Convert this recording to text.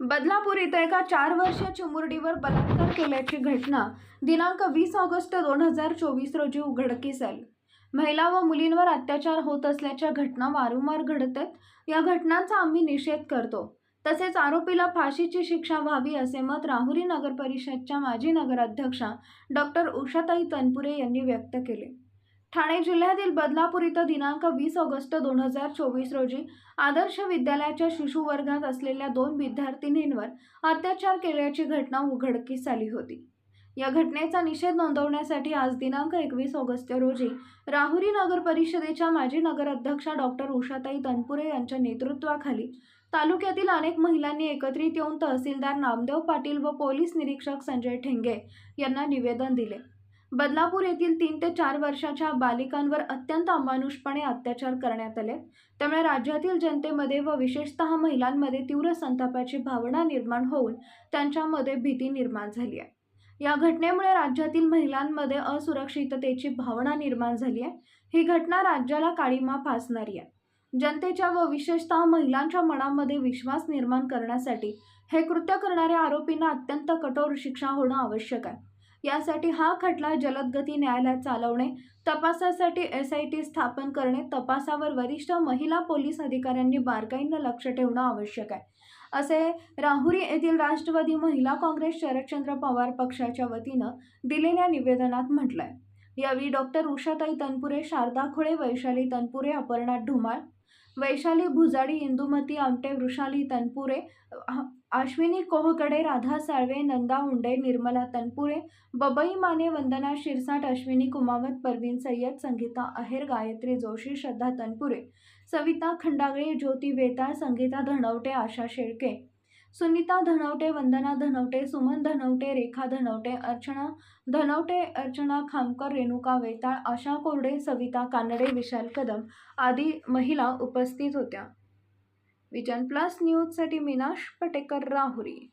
बदलापूर इथं एका चार वर्षीय चिमुरडीवर बलात्कार केल्याची घटना दिनांक वीस ऑगस्ट दोन हजार चोवीस रोजी उघडकीस आली. महिला व मुलींवर अत्याचार होत असल्याच्या घटना वारंवार घडत आहेत. या घटनांचा आम्ही निषेध करतो. तसेच आरोपीला फाशीची शिक्षा व्हावी असे मत राहुरी नगर परिषदच्या माजी नगराध्यक्षा डॉक्टर उषाताई तनपुरे यांनी व्यक्त केले. ठाणे जिल्ह्यातील बदलापूर इथं दिनांक वीस ऑगस्ट दोन हजार चोवीस रोजी आदर्श विद्यालयाच्या शिशुवर्गात असलेल्या दोन विद्यार्थिनींवर अत्याचार केल्याची घटना उघडकीस आली होती. या घटनेचा निषेध नोंदवण्यासाठी आज दिनांक एकवीस ऑगस्ट रोजी राहुरी नगर परिषदेच्या माजी नगराध्यक्षा डॉक्टर उषाताई तनपुरे यांच्या नेतृत्वाखाली तालुक्यातील अनेक महिलांनी एकत्रित येऊन तहसीलदार नामदेव पाटील व पोलीस निरीक्षक संजय ठेंगे यांना निवेदन दिले. बदलापूर येथील तीन ते चार वर्षाच्या बालिकांवर अत्यंत अमानुषपणे अत्याचार करण्यात आले. त्यामुळे राज्यातील जनतेमध्ये व विशेषतः महिलांमध्ये तीव्र संतापाची भावना निर्माण होऊन त्यांच्यामध्ये भीती निर्माण झाली आहे. या घटनेमुळे राज्यातील महिलांमध्ये असुरक्षिततेची भावना निर्माण झाली आहे. ही घटना राज्याला काळीमा फासणारी आहे. जनतेच्या व विशेषतः महिलांच्या मनामध्ये विश्वास निर्माण करण्यासाठी हे कृत्य करणाऱ्या आरोपींना अत्यंत कठोर शिक्षा होणं आवश्यक आहे. यासाठी हा खटला जलदगती न्यायालयात चालवणे तपासासाठी एस आय टी स्थापन करणे तपासावर वरिष्ठ महिला पोलीस अधिकाऱ्यांनी बारकाईनं लक्ष ठेवणं आवश्यक आहे. असे राहुरी येथील राष्ट्रवादी महिला काँग्रेस शरदचंद्र पवार पक्षाच्या वतीनं दिलेल्या निवेदनात म्हटलंय. यावेळी डॉक्टर उषाताई तनपुरे शारदा खोळे वैशाली तनपुरे अपर्णा ढुमाळ वैशाली भुजाडी इंदुमती आमटे वृषाली तनपुरे अश्विनी कोहकडे राधा साळवे नंदा उंडे निर्मला तनपुरे बबई माने वंदना शिरसाट अश्विनी कुमावत परवीन सय्यद संगीता अहेर गायत्री जोशी श्रद्धा तनपुरे सविता खंडागळे ज्योती वेताळ संगीता धनवटे आशा शेळके सुनीता धनवटे वंदना धनवटे सुमन धनवटे रेखा धनवटे अर्चना धनवटे अर्चना खामकर रेणुका वेताळ आशा कोरडे सविता कानडे विशाल कदम आदी महिला उपस्थित होत्या. विजन प्लस न्यूजसाठी मीनाश पटेकर राहुरी.